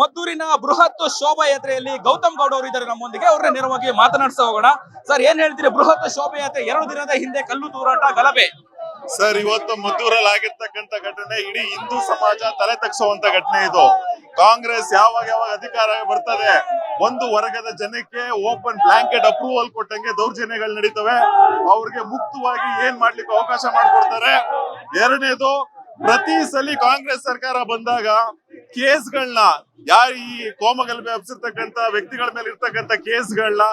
ಮದ್ದೂರಿನ ಬೃಹತ್ ಶೋಭಾಯಾತ್ರೆಯಲ್ಲಿ ಗೌತಮ್ ಗೌಡ ಅವರು ಇದ್ದಾರೆ ನಮ್ಮೊಂದಿಗೆ ಅವ್ರನ್ನ ನೇರವಾಗಿ ಮಾತನಾಡ್ಸ ಹೋಗೋಣ. ಸರ್, ಏನ್ ಹೇಳ್ತೀರಿ? ಬೃಹತ್ ಶೋಭಾಯಾತ್ರೆ ಎರಡು ದಿನದ ಹಿಂದೆ ಕಲ್ಲು ತೂರಾಟ, ಗಲಭೆ. ಸರ್, ಇವತ್ತು ಮದ್ದೂರಲ್ಲಿ ಆಗಿರ್ತಕ್ಕಂತ ಘಟನೆ, ಇಡೀ ಹಿಂದೂ ಸಮಾಜ ತಲೆ ತಗ್ಸುವಂತ ಘಟನೆ ಇದು. ಕಾಂಗ್ರೆಸ್ ಯಾವಾಗ ಯಾವಾಗ ಅಧಿಕಾರ ಬರ್ತದೆ? ಒಂದು ವರ್ಗದ ಜನಕ್ಕೆ ಓಪನ್ ಬ್ಲಾಂಕೆಟ್ ಅಪ್ರೂವಲ್ ಕೊಟ್ಟಂಗೆ ದೌರ್ಜನ್ಯಗಳು ನಡೀತವೆ. ಅವ್ರಿಗೆ ಮುಕ್ತವಾಗಿ ಏನ್ ಮಾಡ್ಲಿಕ್ಕೆ ಅವಕಾಶ ಮಾಡ್ಕೊಡ್ತಾರೆ? ಎರಡನೇದು, ಪ್ರತಿ ಸಲ ಕಾಂಗ್ರೆಸ್ ಸರ್ಕಾರ ಬಂದಾಗ ಕೇಸ್ಗಳನ್ನ, ಯಾರು ಈ ಕೋಮಗಲಭೆ ಹಬ್ಸಿರ್ತಕ್ಕಂತ ವ್ಯಕ್ತಿಗಳ ಮೇಲೆ ಇರ್ತಕ್ಕಂತ ಕೇಸ್ಗಳನ್ನ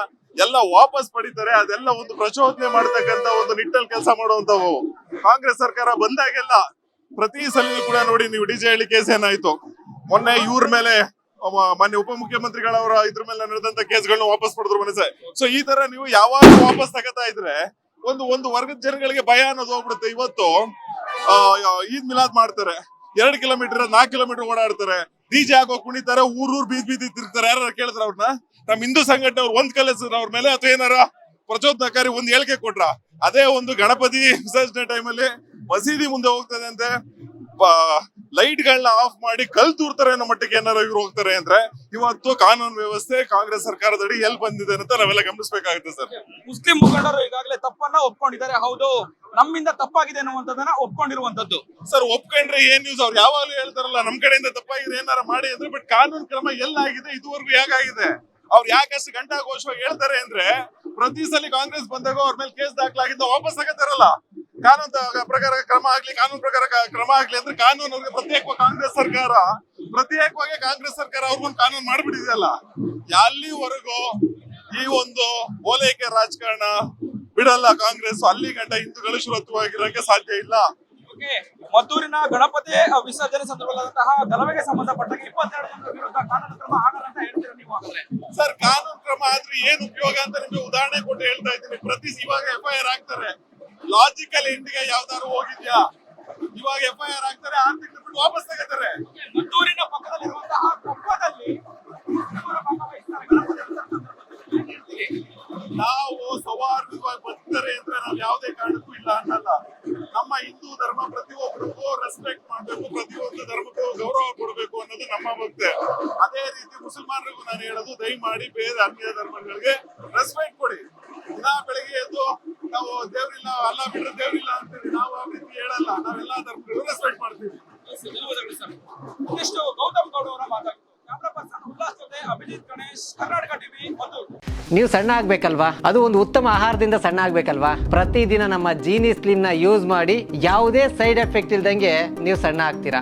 ಎಲ್ಲ ವಾಪಸ್ ಪಡಿತಾರೆ, ಅದೆಲ್ಲ ಒಂದು ಪ್ರಚೋದನೆ ಮಾಡತಕ್ಕಂತ ಒಂದು ನಿಟ್ಟಲ್ಲಿ ಕೆಲಸ ಮಾಡುವಂತವು ಕಾಂಗ್ರೆಸ್ ಸರ್ಕಾರ ಬಂದಾಗೆಲ್ಲ ಪ್ರತಿ ಸಲ ಕೂಡ ನೋಡಿ ನೀವು ಡಿಜೆ ಹಳ್ಳಿ ಕೇಸ್ ಏನಾಯ್ತು. ಮೊನ್ನೆ ಇವ್ರ ಮೇಲೆ ಮಾನ್ಯ ಉಪಮುಖ್ಯಮಂತ್ರಿಗಳವರ ಇದ್ರ ಮೇಲೆ ನಡೆದಂತ ಕೇಸ್ಗಳನ್ನ ವಾಪಸ್ ಪಡೆದ್ರು ಮನಸ್ಸೆ. ಸೊ ಈ ತರ ನೀವು ಯಾವಾಗ ವಾಪಸ್ ತಗತಾ ಇದ್ರೆ ಒಂದು ಒಂದು ವರ್ಗದ ಜನಗಳಿಗೆ ಭಯ ಅನ್ನೋದು ಹೋಗ್ಬಿಡುತ್ತೆ. ಇವತ್ತು ಈದ್ ಮಿಲಾದ್ ಮಾಡ್ತಾರೆ. ಎರಡ್ ಕಿಲೋಮೀಟರ್ ನಾಲ್ಕು ಕಿಲೋಮೀಟರ್ ಓಡಾಡ್ತಾರೆ. ಡಿಜೆ ಹಾಕೋ ಕುಣಿತಾರೆ ಊರೂರ್ ಬೀದ್ ಬೀದಿ ತಿರ್ತಾರೆ ಯಾರು ಕೇಳಿದ್ರ ಅವ್ರನ್ನ? ನಮ್ ಹಿಂದೂ ಸಂಘಟನೆ ಅವ್ರು ಒಂದ್ ಕಲಿಸಿದ್ರ ಅವ್ರ ಮೇಲೆ ಅಥವಾ ಏನಾರ ಪ್ರಚೋದನಕಾರಿ ಒಂದ್ ಹೇಳಿಕೆ ಕೊಟ್ರ? ಅದೇ ಒಂದು ಗಣಪತಿ ವಿಸರ್ಜನೆ ಟೈಮಲ್ಲಿ ಮಸೀದಿ ಮುಂದೆ ಹೋಗ್ತದೆ ಅಂತೆ. ಲೈಟ್ ಗಳನ್ನ ಆಫ್ ಮಾಡಿ ಕಲ್ ತೂರ್ತಾರೆ ಅನ್ನೋ ಮಟ್ಟಿಗೆ ಏನಾರು ಇವ್ರು ಹೋಗ್ತಾರೆ ಅಂದ್ರೆ ಇವತ್ತು ಕಾನೂನು ವ್ಯವಸ್ಥೆ ಕಾಂಗ್ರೆಸ್ ಸರ್ಕಾರದಡಿ ಎಲ್ಲಿ ಬಂದಿದೆ ಅಂತ ನಾವೆಲ್ಲ ಗಮನಿಸಬೇಕಾಗುತ್ತೆ ಸರ್. ಮುಸ್ಲಿಂ ಮುಖಂಡರು ಈಗಾಗಲೇ ತಪ್ಪನ್ನ ಒಪ್ಕೊಂಡಿದ್ದಾರೆ. ಹೌದು ನಮ್ಮಿಂದ ತಪ್ಪಾಗಿದೆ ಅನ್ನುವಂಥದ್ದನ್ನ ಒಪ್ಕೊಂಡಿರುವಂತದ್ದು ಸರ್ ಒಪ್ಕೊಂಡ್ರೆ ಏನ್ ನ್ಯೂಸ್ ಅವ್ರು ಯಾವಾಗಲೂ ಹೇಳ್ತಾರಲ್ಲ ನಮ್ ಕಡೆಯಿಂದ ತಪ್ಪಾಗಿದೆ ಏನಾರ ಮಾಡಿ ಅಂದ್ರೆ ಬಟ್ ಕಾನೂನು ಕ್ರಮ ಎಲ್ಲಾಗಿದೆ ಇದುವರೆಗೂ ಹೇಗಾಗಿದೆ? ಅವ್ರು ಗಂಟಾ ಘೋಷವಾಗಿ ಹೇಳ್ತಾರೆ ಅಂದ್ರೆ ಪ್ರತಿ ಸಲ ಕಾಂಗ್ರೆಸ್ ಬಂದಾಗ ಅವ್ರ ಮೇಲೆ ಕೇಸ್ ದಾಖಲಾಗಿದ್ದು ವಾಪಸ್ ತಗೋತಾರಲ್ಲ ಕಾನೂನು ಪ್ರಕಾರ ಕ್ರಮ ಆಗ್ಲಿ ಕಾನೂನು ಪ್ರಕಾರ ಕ್ರಮ ಆಗ್ಲಿ ಅಂದ್ರೆ ಕಾನೂನು ಅವ್ರಿಗೆ ಪ್ರತ್ಯೇಕವಾಗಿ ಕಾಂಗ್ರೆಸ್ ಸರ್ಕಾರ ಪ್ರತ್ಯೇಕವಾಗಿ ಕಾಂಗ್ರೆಸ್ ಸರ್ಕಾರ ಅವ್ರಿಗೊಂದು ಕಾನೂನು ಮಾಡ್ಬಿಟ್ಟಿದೆಯಲ್ಲ ಅಲ್ಲಿವರೆಗೂ ಈ ಒಂದು ಓಲೈಕೆ ರಾಜಕಾರಣ ಬಿಡಲ್ಲ ಕಾಂಗ್ರೆಸ್ ಅಲ್ಲಿ ಗಂಟ ಹಿಂದೂಗಳು ಶ್ರೋತವಾಗಿರೋಕೆ ಸಾಧ್ಯ ಇಲ್ಲ. ಓಕೆ ಮದ್ದೂರಿನ ಗಣಪತಿ ವಿಸರ್ಜನೆ ಸಂದರ್ಭದಂತಹ ಗಲಭೆಗೆ ಸಂಬಂಧಪಟ್ಟಾಗ ಇಪ್ಪತ್ತೆರಡು ಜನರ ವಿರುದ್ಧ ಕಾನೂನು ಕ್ರಮ ಆಗಲ್ಲ ಅಂತ ಹೇಳ್ತೀರಾ ನೀವು ಸರ್ ಕಾನೂನು ಕ್ರಮ ಆದ್ರೆ ಏನ್ ಉಪಯೋಗ ಅಂತ ನಿಮ್ಗೆ ಉದಾಹರಣೆ ಕೊಟ್ಟು ಹೇಳ್ತಾ ಇದ್ದೀನಿ. ಪ್ರತಿ ಇವಾಗ ಎಫ್ಐಆರ್ ಆಗ್ತಾರೆ ಲಾಜಿಕಲ್ ಎಂಡಿಗೆ ಯಾವ್ದಾದ್ರು ಹೋಗಿದ್ಯಾ? ಇವಾಗ ಎಫ್ ಐ ಆರ್ ಆಗ್ತಾರೆ, ಆರು ತಿಂಗಳು ಬಿಟ್ಟು ವಾಪಸ್ ತಗೋತಾರೆ. ಮದ್ದೂರಿನ ಪಕ್ಕದಲ್ಲಿರುವಂತಹ ಕೊಪ್ಪದಲ್ಲಿ? ನಾವು ಸೌಹಾರ್ದವಾಗಿ ಬರ್ತಾರೆ ಅಂದ್ರೆ ನಾವು ಯಾವುದೇ ಕಾರಣಕ್ಕೂ ಇಲ್ಲ ಅನ್ನಲ್ಲ. ನಮ್ಮ ಹಿಂದೂ ಧರ್ಮ ಪ್ರತಿಯೊಬ್ಬರಿಗೂ ರೆಸ್ಪೆಕ್ಟ್ ಮಾಡಬೇಕು ಪ್ರತಿಯೊಂದು ಧರ್ಮಕ್ಕೂ ಗೌರವ ಕೊಡಬೇಕು ಅನ್ನೋದು ನಮ್ಮ ಭಕ್ತೆ. ಅದೇ ರೀತಿ ಮುಸಲ್ಮಾನರಿಗೂ ನಾನು ಹೇಳೋದು, ದಯಮಾಡಿ ಬೇರೆ ಅನ್ಯ ಧರ್ಮಗಳಿಗೆ ರೆಸ್ಪೆಕ್ಟ್ ಕೊಡಿ. ದಿನ ಬೆಳಿಗ್ಗೆ ಎದ್ದು ದೇವ್ರಿಲ್ಲ ಅಲ್ಲ ಬಿಟ್ರೆ ದೇವ್ರಿಲ್ಲ ಅಂತೀವಿ ನಾವು ಆ ರೀತಿ ಹೇಳಲ್ಲ. ನಾವೆಲ್ಲಾ ಅದರ ರೆಸ್ಪೆಕ್ಟ್ ಮಾಡ್ತೀವಿ. ಗೌತಮ್ ಗೌಡ ಅವರ ಮದ್ದೂರು ನೀವು ಸಣ್ಣ ಆಗ್ಬೇಕಲ್ವಾ? ಅದು ಒಂದು ಉತ್ತಮ ಆಹಾರದಿಂದ ಸಣ್ಣ ಆಗ್ಬೇಕಲ್ವಾ? ಪ್ರತಿದಿನ ನಮ್ಮ ಜೀನಿ ಸ್ಲಿಮ್ನ ಯೂಸ್ ಮಾಡಿ ಯಾವುದೇ ಸೈಡ್ ಎಫೆಕ್ಟ್ ಇಲ್ದಂಗೆ ನೀವು ಸಣ್ಣ ಆಗ್ತೀರಾ?